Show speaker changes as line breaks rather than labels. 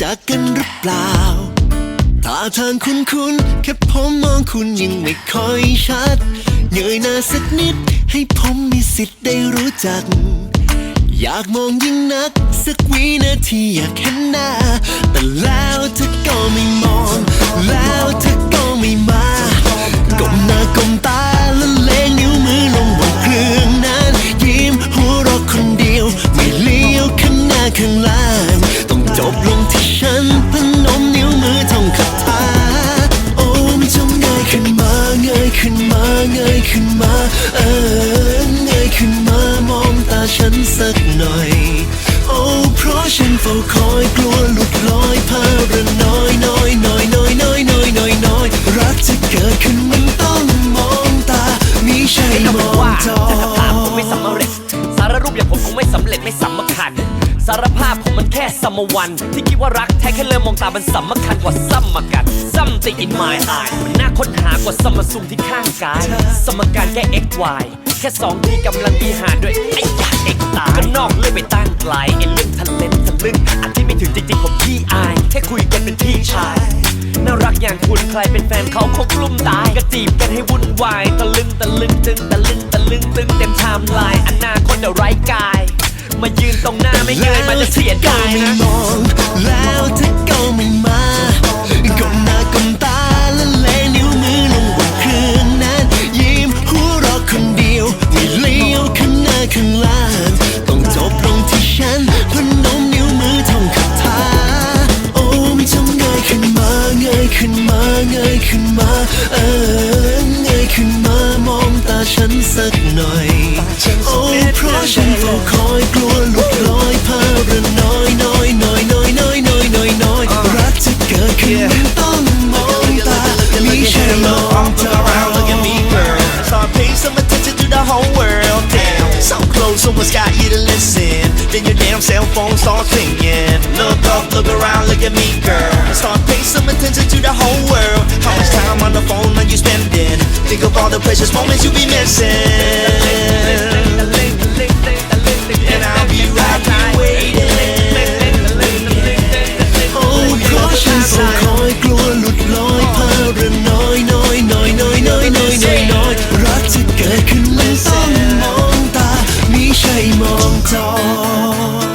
จักกันหรือเปล่าท่าทางคุ้นๆแค่ผมมองคุณยังไม่ค่อยชัดเงยหน้าสักนิด ให้ผมมีสิทธิ์ได้รู้จัก อยากมองยิ่งนัก สักวินาทีอยากเห็นหน้า แต่แล้วเธอก็ไม่มอง แล้วเธอก็ไม่มาก้มหน้าก้มตาและเลงนิ้วมือลงบนเครื่องนั้น ยิ้มหัวเราะคนเดียว ไม่เลี้ยวข้างหน้าข้างล่างต้องาร
ภาพผมมันแค่สมวัน ที่คิดว่ารักแท้แค่เริ่มมองตามันสำคัญกว่าซ้ำมากัน something in my eye มันน่าค้นหากว่าสมซุมที่ข้างกาย สมการแค่ x y แค่สองที่กำลังมีหารด้วยไอ้ยาเอกตายก็นอกเลื่อยไปตั้งไกลไอ้เรื่องทะเลนทะลึ่งอันที่ไม่ถึงจริงๆผมขี้อาย แค่คุยกันเป็นพี่ชายน่ารักอย่างคุณใครเป็นแฟนเขาคงกลุ้มตายก็จีบกันให้วุ่นวายตะลึงตะลึงตึงตะลึงตะลึงตึงเต็มไทม์ไลน์อนาคตเดี๋ยวไร้กาย มายืนตรงหน้าไม่เงยมันจะเสียดาย
ไม่
นะ
มองแล้วเธอก็ไม่มาก้มหน้าก้มตาและเลนิ้วมือลงบนเครื่องนั้นยิ้มหัวเราะคนเดียวไม่เลี้ยวข้างหน้าข้างล่างต้องจบลงที่ฉันพนมนิ้วมือท่องคาถาโอ้ไม่จงเงยขึ้นมาเงยขึ้นมาเงยขึ้นมาเออเงยขึ้นมามองตาฉันสักหน่อยโอ้เพราะฉันเฝ้าคอย
close, someone's got you to listen. Then your damn cell phone starts ringing. Look up, look around, look at me, girl. Start paying some attention to the whole world. How much time on the phone are you spending? Think of all the precious moments you be missing.
睡梦中。